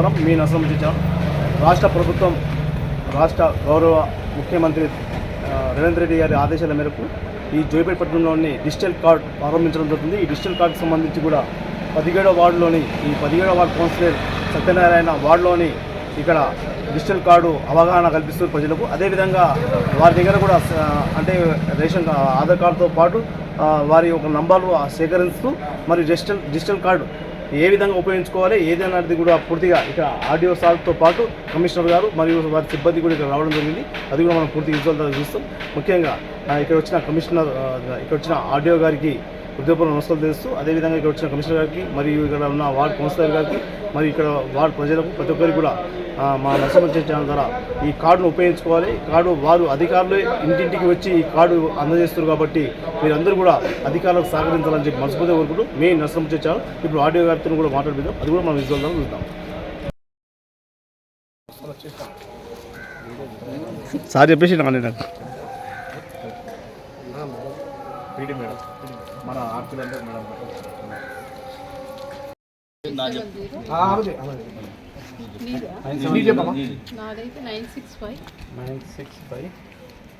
నమస్కారం. మీ నసరం రాష్ట్ర ప్రభుత్వం రాష్ట్ర గౌరవ ముఖ్యమంత్రి ఆ, రేవంత్ రెడ్డి గారి ఆదేశాల మేరకు ఈ జోయిపేట పట్టణంలోని డిజిటల్ కార్డ్ ప్రారంభించడం జరుగుతుంది. ఈ డిజిటల్ కార్డుకు సంబంధించి కూడా పదిహేడో వార్డులోని ఈ పదిహేడో వార్డు కౌన్సిలర్ సత్యనారాయణ వార్డులోని ఇక్కడ డిజిటల్ కార్డు అవగాహన కల్పిస్తుంది ప్రజలకు. అదేవిధంగా వారి దగ్గర కూడా అంటే రేషన్ ఆధార్ కార్డుతో పాటు వారి యొక్క నంబర్లు సేకరిస్తూ మరియు డిజిటల్ డిజిటల్ కార్డు ఏ విధంగా ఉపయోగించుకోవాలి ఏది కూడా పూర్తిగా ఇక్కడ ఆడియో సార్తో పాటు కమిషనర్ గారు మరియు వారి సిబ్బంది కూడా ఇక్కడ రావడం జరిగింది. అది కూడా మనం పూర్తి విజువల్ ద్వారా చూస్తాం. ముఖ్యంగా ఇక్కడ వచ్చిన కమిషనర్ ఇక్కడ వచ్చిన ఆడియో గారికి హృదయపూర్వక నమస్కారం తెలుస్తూ అదేవిధంగా ఇక్కడ వచ్చిన కమిషనర్ గారికి మరియు ఇక్కడ ఉన్న వార్డ్ కౌన్సిలర్ గారికి మరియు ఇక్కడ వార్డ్ ప్రజలకు ప్రతి ఒక్కరికి కూడా మా నరసింహ ఛానల్ ద్వారా ఈ కార్డును ఉపయోగించుకోవాలి. ఈ కార్డు వారు అధికారులు ఇంటింటికి వచ్చి ఈ కార్డు అందజేస్తారు కాబట్టి మీరందరూ కూడా అధికారులకు సహకరించాలని చెప్పి మనస్ఫూర్తిగా కోరుకుంటూ మీ నరసింహ ఛానల్ ఇప్పుడు ఆడియో గారితో కూడా మాట్లాడిద్దాం అది కూడా మనం విజువల్ ద్వారా చూద్దాం. సార్ చెప్పేసి నాకు మన మేడం. నాదైతే nine six five. Nine six five.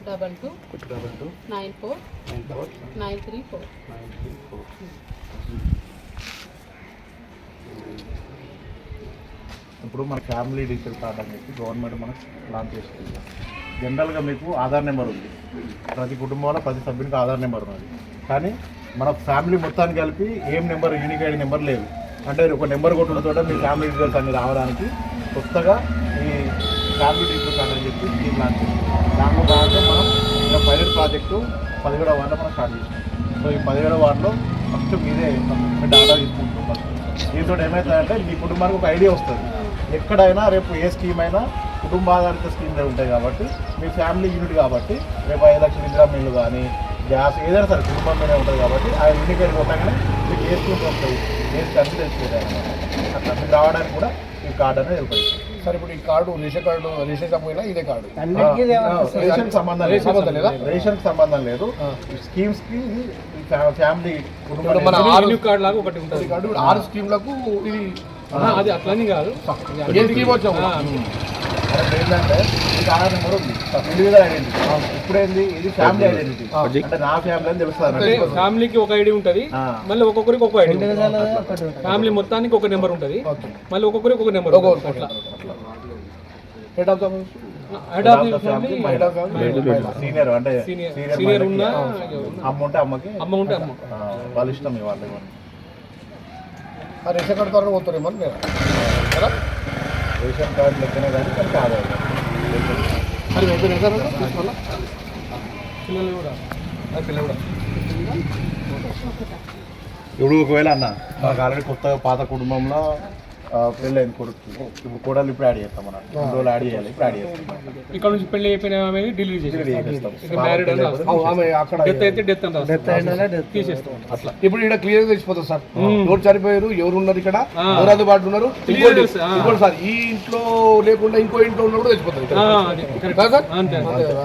Double two. Double two. Nine four. Nine four. Nine three four. Nine three four. ఇప్పుడు మన ఫ్యామిలీ డిజిటల్ కార్డ్ అని చెప్పి గవర్నమెంట్ మనకు లాంచ్ చేస్తుంది. జనరల్గా మీకు ఆధార్ నెంబర్ ఉంది. ప్రతి కుటుంబంలో ప్రతి సభ్యునికి ఆధార్ నెంబర్ ఉన్నది. కానీ మన ఫ్యామిలీ మొత్తానికి కలిపి ఏం నెంబర్ యూనిక్ ఐడి నెంబర్ లేదు. అంటే ఒక నెంబర్ కొట్టులతో మీ ఫ్యామిలీ డీటెయిల్స్ అన్ని రావడానికి కొత్తగా ఈ ఫ్యామిలీ డీటెయిల్స్ అని చెప్పి స్కీమ్ లాంచ్ దాంట్లో భాగంగా మనం ఇలా పైలట్ ప్రాజెక్టు పదిహేడవ వార్డులో మనం స్టార్ట్ చేసినాం. సో ఈ పదిహేడవ వార్డులో ఫస్ట్ మీదే మీ డాటా తీసుకుంటున్నాం ఫస్ట్. దీంతో ఏమవుతుందంటే మీ కుటుంబానికి ఒక ఐడియా వస్తుంది. ఎక్కడైనా రేపు ఏ స్కీమ్ అయినా కుటుంబ ఆధారిత ఉంటాయి కాబట్టి మీ ఫ్యామిలీ యూనిట్ కాబట్టి రేపు ఐదు లక్షల ఇంద్రా మిల్లు కానీ గ్యాస్ ఏదైనా సరే కుటుంబం మీద ఉంటుంది కాబట్టి ఆ యూనిట్ వెళ్ళిపోతాగానే వస్తాయి ఏ స్కీమ్స్ తెలిసిపోతాయి అన్నమాట అట్లా మీకు రావడానికి కూడా ఈ కార్డు అనేది అవుతుంది. సార్ ఇప్పుడు ఈ కార్డు రేషన్ కార్డు రేషన్ పోయినా ఇదే కార్డు రేషన్ సంబంధం లేదు. సంబంధం లేదా? రేషన్ సంబంధం లేదు. స్కీమ్స్కి ఫ్యామిలీ కుటుంబం ఆరు కార్డ్ లాగా ఒకటి ఉంటుంది. ఈ కార్డు ఇప్పుడు ఆరు స్కీమ్లకు ఇది అది అట్లని కాదు. ఏ స్కీమ్ వచ్చాము ఆ, ఏంటంటే మీకు ఆధార్ నెంబర్ ఉంది. Individual identity. ఇప్పుడేంది? ఇది ఫ్యామిలీ ఐడెంటిటీ అంటే నా ఫ్యామిలీ అని తెలుస్తుంది అంటే అన్నట్టు. ఫ్యామిలీకి ఒక ఐడి ఉంటది. మళ్ళీ ఒక్కొక్కరికి ఒక ఐడి ఫ్యామిలీ మొత్తానికి ఒక నెంబర్ ఉంటది మళ్ళీ ఒక్కొక్కరికి ఒక నెంబర్ అట్లా. Head of the head senior అంటే సీనియర్ సీనియర్ సీనియర్ మహిళకి, ఉన్నా అమ్మ ఉంటే అమ్మకి. అమ్మ ఉంటే అమ్మ. ఆ, వాళ్ళ ఇష్టం ఇవ్వాలి ఇవన్నీ రేషన్ కార్డు ద్వారా పోతారేమో మీరు కదా రేషన్ కార్డు లెక్కనే కానీ కానీ కాదు అది. మరి మీ అయిపోయినా సార్ తీసుకోవాలా పిల్లలు కూడా. అది పిల్లలు కూడా. ఇప్పుడు ఒకవేళ అన్న మనకు ఆల్రెడీ కొత్తగా పాత కుటుంబంలో ఆ, పెళ్ళైంది కొడుకు. ఇప్పుడు కోడలు ఇప్పుడు యాడ్ చేస్తాం మనం. రెండు రోజులు యాడ్ చేయాలి ఇప్పుడు యాడ్ చేస్తాం. ఇక్కడ నుంచి పెళ్ళి అయిపోయిన ఆమె డిలీట్ చేసేస్తాం అట్లా. ఇప్పుడు ఇక్కడ క్లియర్ తెలిసిపోతుంది సార్. ఎవరు చనిపోయారు ఎవరు ఉన్నారు ఇక్కడ. ఎవరు అందుబాటులో ఉన్నారు? ఇంకోటి సార్ ఈ ఇంట్లో లేకుండా ఇంకో ఇంట్లో ఉన్న కూడా తెలిసిపోతుంది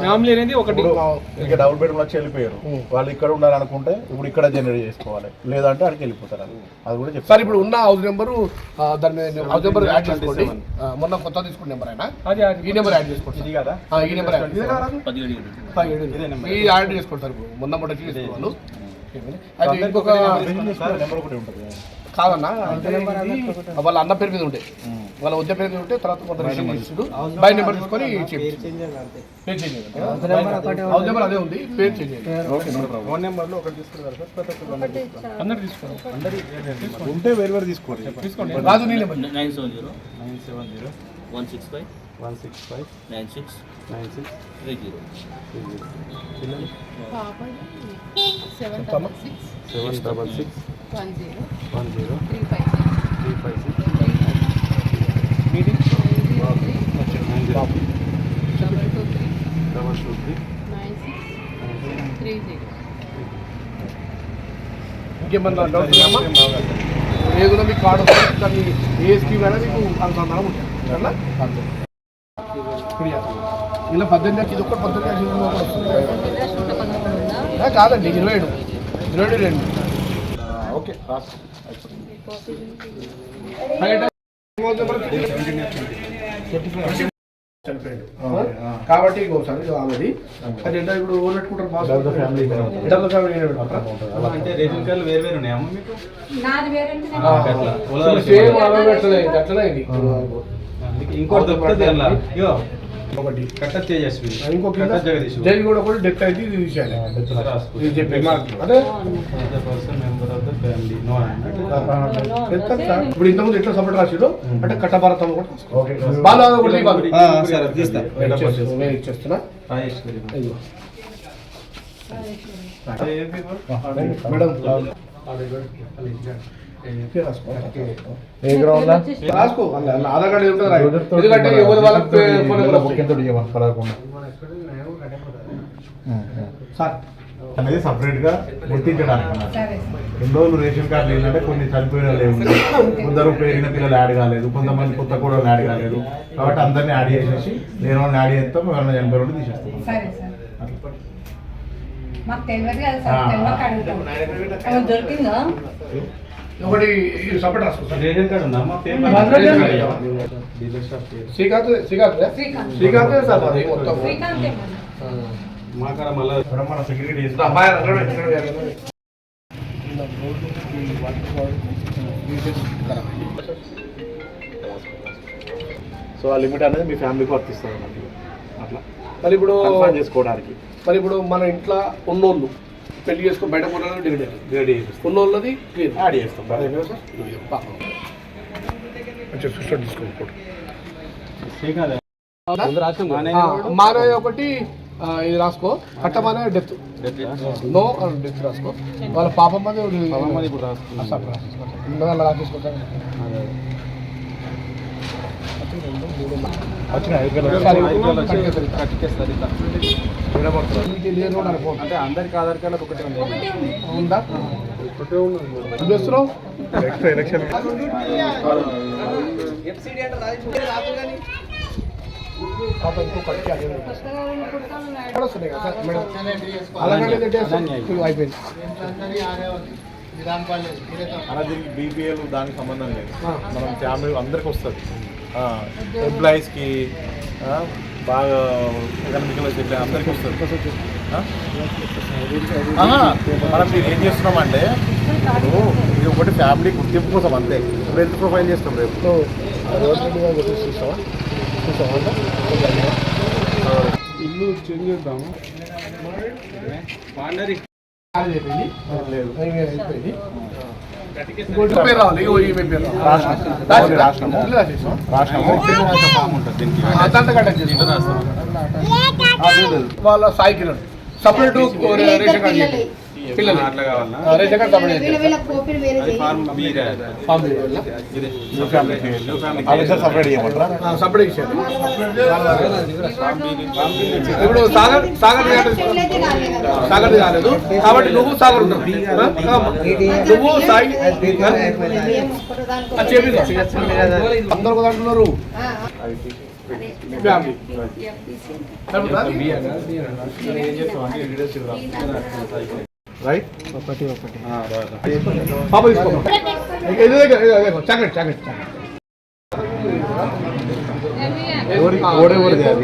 ఫ్యామిలీ అనేది ఒకటి. ఇక డబుల్ బెడ్రూమ్ వచ్చి వెళ్ళిపోయారు. వాళ్ళు ఇక్కడ ఉన్నారు అనుకుంటే ఇప్పుడు ఇక్కడ జనరేట్ చేసుకోవాలి. లేదంటే అక్కడికి వెళ్ళిపోతారు. అది అది కూడా చెప్తారు సార్ ఇప్పుడు ఉన్న హౌస్ నెంబర్ దాని నెంబర్ యాడ్ చేసుకోండి. మొన్న కొత్త తీసుకున్న నెంబర్ అయినా అది అది ఈ నెంబర్ యాడ్ చేసుకోండి. ఇది కదా? ఆ, ఈ నెంబర్ యాడ్ ఈ యాడ్ ఇప్పుడు. మొన్న మొన్న తీసుకున్నాను అయితే ఇంకొక నెంబర్ ఒకటి ఉంటుంది. కాదన్నా. వాళ్ళ అన్న పేరు మీద ఉండే. వాళ్ళ వద్ద పేరు మీద ఉంటే తర్వాత కొంత బై నెంబర్ తీసుకొని చేయండి పేరు చేంజ్ చేయండి హౌస్ నెంబర్ అదే ఉంది. పేరు చేంజ్ ఫోన్ నెంబర్లో ఒకటి తీసుకుంటారు సార్ ప్రతి ఒక్కరు అందరు తీసుకోండి. ఉంటే వేరు వేరు తీసుకోండి. తీసుకోండి. రాజు నీ number nine seven zero. Nine seven zero. One six five. One six five. Nine six. Nine six. Three zero. పాప seven double six. Seven double six. One zero. One zero. Three five six. Three five six. Meeting nine zero. Double two three. Double two three. Nine six. Three zero. ఇంకేమన్నా doubt ఉన్నామా ఏదైనా మీకు card దాన్ని ఏ scheme అయినా మీకు అనుసంధానం ఉంటుంది. ఇలా పద్దెనిమిది లక్షలు ఇది ఒక్కటి పద్దెనిమిది లక్షలు కాదండి ఇరవై ఏడు. ఇరవై ఏడు రెండు ఓకే రాసుకో కాపీ రైట్ చనిపోయాడు కాబట్టి ఇంకోసారి ఆమెది. అది ఎంత ఇప్పుడు ఓన్ పెట్టుకుంటారు బాస్ ఫ్యామిలీ డబుల్ ఫ్యామిలీ? అంటే రేషన్ కార్డులు వేరు వేరు ఉన్నాయమ్మా మీకు? నాది వేరే అట్లా. అలా అట్లనే ఇది అందుకే ఇంకోటి దొరుకుతుంది ఇగో ఒకటి కట్ట తేజస్వి ఇంకో కింద కట్ట జగదీష్ జైలు కూడా ఒకటి డెత్ అయితే ఇది తీసేయాలి? ఇప్పుడు ఇంతకుముందు ఎట్లా సపోర్ట్ రాసిడు అంటే కట్టభారతం కూడా రాసుకో. ఓకే బాగా ఒకటి ఇవ్వాలి. సరే తీస్తా నేను ఇచ్చేస్తున్నా, నేను ఇచ్చేస్తున్నా రాజేశ్వరి ఇదిగో. మేడం. ఏ గ్రౌండ్ రాసుకో. ఆధార్ కార్డు. ఎందుకంటే ఎవరి వాళ్ళకి. సార్. అనేది గుర్తించడానికి. ఎన్ని రోజులు రేషన్ కార్డు ఏంటంటే కొన్ని చనిపోయిన లేవు కొందరు పేరిన పిల్లలు యాడ్ కాలేదు కొంతమంది కొత్త కూడా యాడ్ కాలేదు. కాబట్టి అందరినీ యాడ్ చేసేసి నేను వాళ్ళని యాడ్ చేస్తాం ఎవరైనా చనిపోయిన వాళ్ళు తీసేస్తాం. సరే సార్. మాకు తెలియదు కదా సార్ తెలియక అడుగుతాం. దొరికిందా? ఒకటి ఈ సపోర్ట్ రాసుకో సార్ రేషన్ కార్డు ఉందా అమ్మా ration card. Paper dealer shop పేరు. శ్రీకాంత్ శ్రీకాంత్ శ్రీకాంత్. శ్రీకాంత్ సార్ అది మొత్తం శ్రీకాంత్ ఏమన్నా మా కాడ మళ్ళా మన సెక్యూరిటీ. సో ఆ లిమిట్ అనేది మీ ఫ్యామిలీకి వర్తిస్తుంది అన్నమాట. అట్లా. మరి ఇప్పుడు కన్ఫర్మ్ చేసుకోవడానికి. మరి ఇప్పుడు మన ఇంట్లో ఉన్నోళ్ళు పెళ్ళి చేసుకుని బయట డిగ్రీ చేపిస్తాం ఉన్నోళ్ళది క్లియర్ యాడ్ చేస్తాం. అదే కదా సార్? తీసుకోండి ఒకటి ఇది రాసుకో. కట్టమానే డెత్ నో డెత్ రాసుకో. వాళ్ళ పాపం మంది వచ్చినాయి అంటే అందరికి ఆధార్ కార్డు ఒకటే ఉంది. ఉందా. ఏం చేస్తున్నావు? నెక్స్ట్ ఎలక్షన్ పాప ఇంకో కట్టి అదే ఉంది. ఎక్కడ వస్తున్నాయి కదా? సార్ మేడం అలాగే అయిపోయింది అలా దీనికి బీపీఎల్ దానికి సంబంధం లేదు. మనం ఫ్యామిలీ అందరికి వస్తుంది. ఎంప్లాయీస్కి బాగా ఎకనామికల్ సెటిల్ అందరికి వస్తుంది. ఆ? ఆహా, మనం మీరు ఏం చేస్తున్నామంటే ఇప్పుడు ఇది ఒకటి ఫ్యామిలీ గుర్తింపు కోసం అంతే. వెల్త్ ప్రొఫైల్ చేస్తాం రేపు? ఇల్లు చేంజ్ చేద్దాము? వాళ్ళ Sai Kiran separate ration card. పిల్లలు. అట్లా కావాలన్నా ration card separate family. Family. Separate చేయమంటారా? సపరేట్ ఇప్పుడు సాగర్ సాగర్ సాగర్ కాలేదు. కాబట్టి నువ్వు సాగర్ ఉంటావు. నువ్వు సాయి. అందరూ కూడా అంటున్నారు. ఆ, ఫ్యామిలీ సరిపోతుందా? రైట్ పాప తీసుకో ఇది దగ్గర. చాక్లెట్ చాక్లెట్ చాక్లెట్ ఎవరి ఓడేవరిది అది